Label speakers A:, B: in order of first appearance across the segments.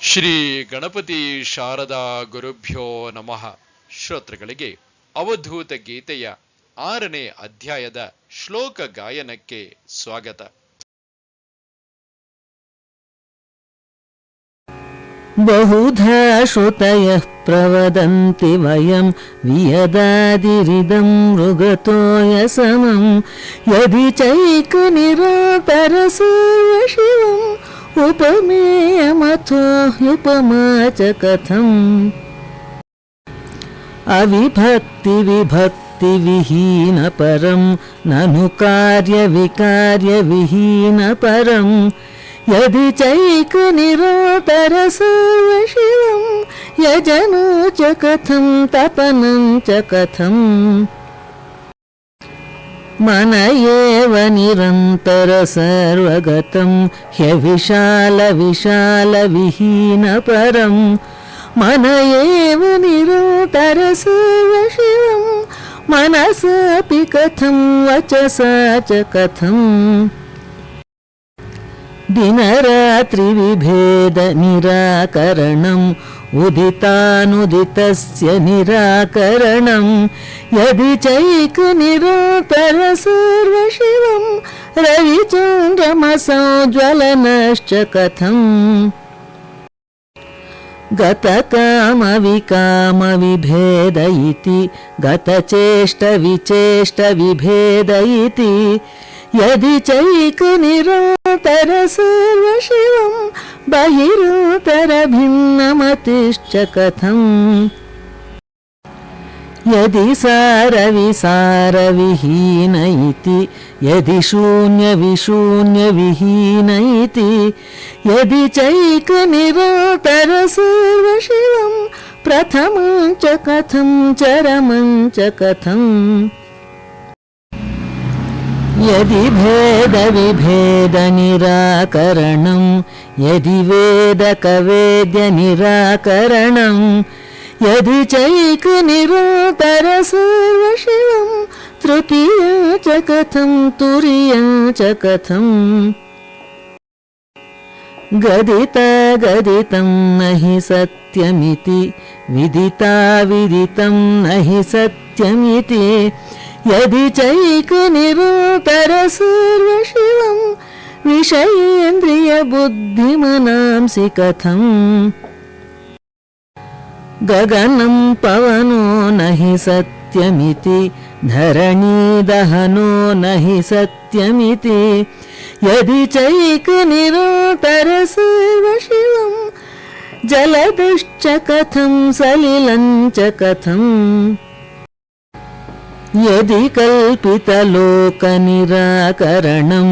A: ಶ್ರೀ ಗಣಪತಿ ಶಾರದಾ ಗುರುಭ್ಯೋ ನಮಃ ಶ್ರೋತೃಗಳಿಗೆ ಅವಧೂತ ಗೀತೆಯ ಆರನೇ ಅಧ್ಯಾಯದ ಶ್ಲೋಕ ಗಾಯನಕ್ಕೆ ಸ್ವಾಗತ
B: बहुधा श्रुतयः प्रवदन्ति वयं वियदादिरिदं मृगतो यसमं यदि चैकनिरातरसर्वशिवम् उपमेयमथो ह्युपमा च कथम् अविभक्तिविभक्तिविहीनपरं ननु कार्यविकार्यविहीनपरम्। यदि चैकनिरोतर सर्वशिवं यजनो च कथं तपनं च कथम्। మన ఏవ నిరంతర సర్వగతం హ్యవిశాల విశాల విహీన పరం మన ఏవ నిరంతర సర్వశివం మనసాపి కథం వచసా కథం कथम् दिनरात्रिविभेदनिराकरणम् उदितानुदितस्य निराकरणं यदि चैकनिरातर सर्वशिवं रविचन्द्रमसोज्ज्वलनश्च कथम् गतकामविकामविभेद इति गतचेष्टविचेष्टविभेद इति यदि चैकनिरातर सर्वशिवं बहिरोतरभिन्नमतिश्च कथम् यदि सारविसारविहीन इति यदि शून्यविशून्यविहीन इति यदि चैकनिरातर सर्वशिवं प्रथमं च कथं चरमं च कथम् यदि भेदविभेदनिराकरणं यदि वेदकवेद्यनिराकरणं यदि चैकनिरातर सर्वशिवं तृतीया च कथं तुर्या च कथम् गदिता गदितं न हि सत्यमिति विदिता विदितं न हि सत्यमिति यदि चैकनिरातर सर्वशिवं विषयेन्द्रियबुद्धिमनांसि कथम् गगनं पवनो न हि सत्यमिति धरणीदहनो न हि सत्यमिति यदि चैकनिरातर सर्वशिवं जलदश्च कथं सलिलं च कथम् यदि कल्पितलोकनिराकरणं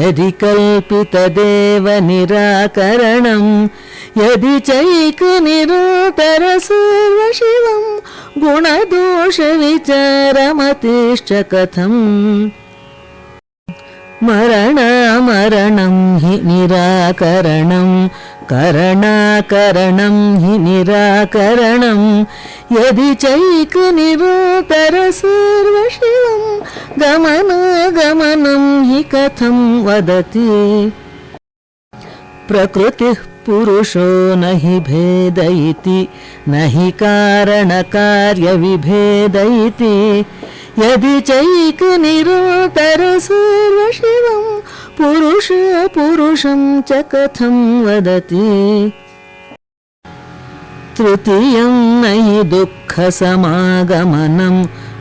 B: यदि कल्पितदेवनिराकरणं यदि चैकनिरातर सर्वशिवं गुणदोषविचारमतिश्च कथम् मरणामरणं हि निराकरणं करणाकरणं हि निराकरणं यदि चैकनिरातर सर्वशिवं गमनागमनं हि कथं वदति प्रकृतिः पुरुषो न हि भेद इति न हि कारणकार्यविभेद इति यदि चैकनिरातर सर्वशिवं पुरुष पुरुषं च कथं वदति तृतीयं न हि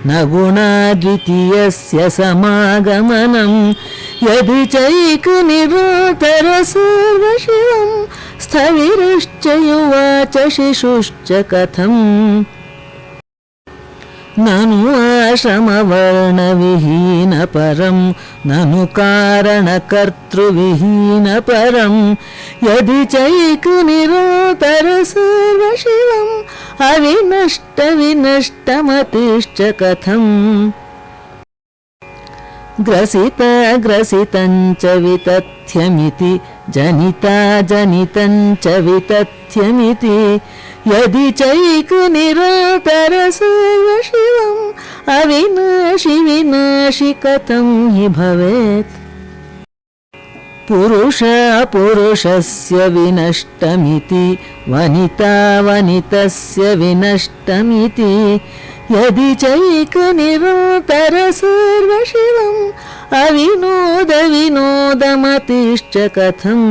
B: నగుణాద్వితీయస్య సమాగమనం యది చైక నిరాతర సర్వశివం స్థవిరుశ్చ యువాచ శిశుశ్చ కథం. నను ఆశ్రమవర్ణవిహీన పరం నను కారణకర్తృవిహీన పరం యది చైక నిరాతర సర్వశివం अविनष्टविनष्टमतिश्च कथम् ग्रसितग्रसितं च वितथ्यमिति जनिता जनितं च वितथ्यमिति यदि चैकनिरातर सर्वशिवम् अविनाशि विनाशि कथं हि भवेत् पुरुष पुरुषस्य विनष्टमिति वनिता वनितस्य विनष्टमिति। यदि चैकनिरन्तरसर्वशिवम् अविनोद विनोदमतिश्च कथम्।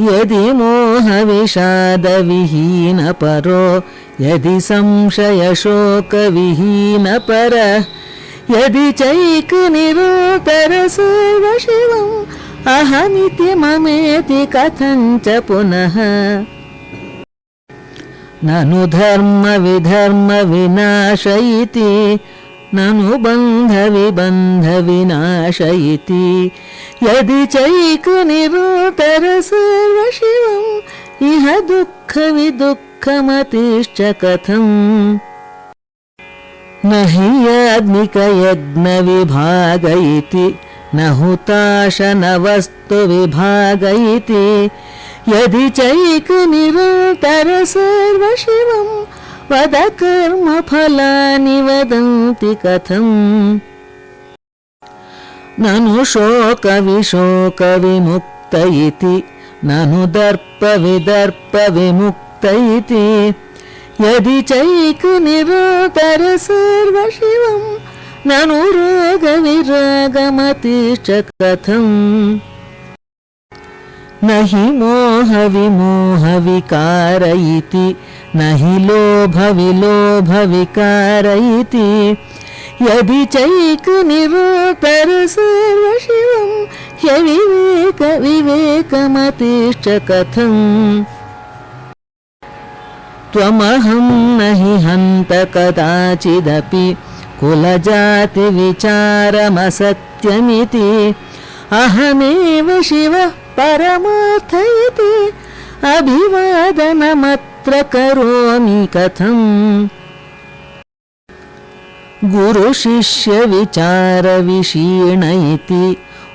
B: यदि मोहविषादविहीनपरो यदि संशयशोकविहीनपरः వ్యభిచైక నిరూపర సర్వశివం అహమిత్యమేతి కథంచ పునః. నను ధర్మ విధర్మ వినాశయితి నను బంధ విబంధ వినాశయితి. యది చైక నిరూపర సర్వశివం ఇహ దుఃఖ విదుఃఖమతిశ్చ కథం. न हि याज्ञिकयज्ञविभाग इति न हुताशनवस्तुविभाग इति यदि चैकनिरन्तरसर्वशिवम् वद कर्मफलानि वदन्ति कथम् ननु शोकविशोकविमुक्त इति ननु दर्पविदर्पविमुक्त इति यदि चैकनिरोतरसर्वशिवम् ननु रोगविरागमतिश्च कथम् न हि मोहविमोहविकार इति न हि लोभविलोभविकार इति यदि चैकनिरोतरसर्वशिवम् ह्यविवेकविवेकमतिश्च कथम् त्वमहं न हि हन्त कदाचिदपि कुलजातिविचारमसत्यमिति। अहमेव शिवः परमार्थ इति अभिवादनमत्र करोमि कथम्। गुरुशिष्यविचारविषीण इति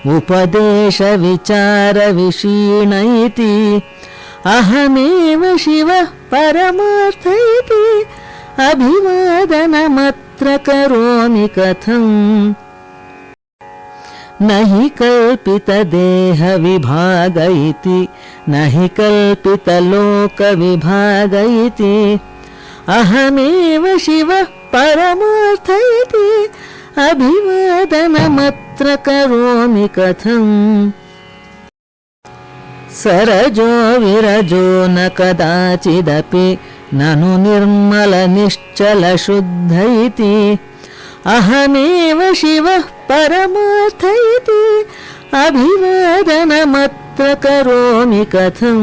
B: उपदेशविचारविषीण इति अहमेव शिवः परमार्थ इति अभिवादनमत्र करोमि कथम्। न हि कल्पितदेहविभाग इति न हि कल्पितलोकविभाग इति। अहमेव शिवः परमार्थ इति अभिवादनमत्र करोमि कथम् ಸರಜೋ ವಿರಜೋ ನ ಕದಾಚಿದಪಿ ನನು ನಿರ್ಮಲ ನಿಶ್ಚಲ ಶುದ್ಧ ಇತಿ ಅಹಮೇವ ಶಿವ ಪರಮಾರ್ಥ ಇತಿ ಅಭಿವಾದನ ಮತ್ರ ಕರೋಮಿ ಕಥಂ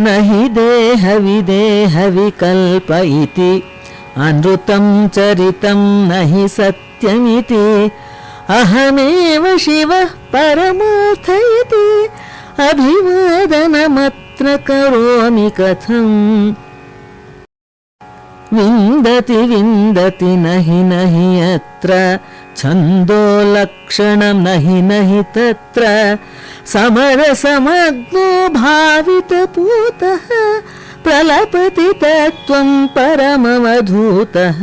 B: నహి దేహ విదేహ వికల్ప ఇతి అనృతం చరితం నహి సత్యమితి अहमेव शिवः परमार्थ इति अभिवादनमत्र करोमि कथम्। विन्दति विन्दति न हि न हि अत्र छन्दो लक्षणं न हि न हि तत्र समरसमग्नो भावितपूतः प्रलपति तत्त्वं परमवधूतः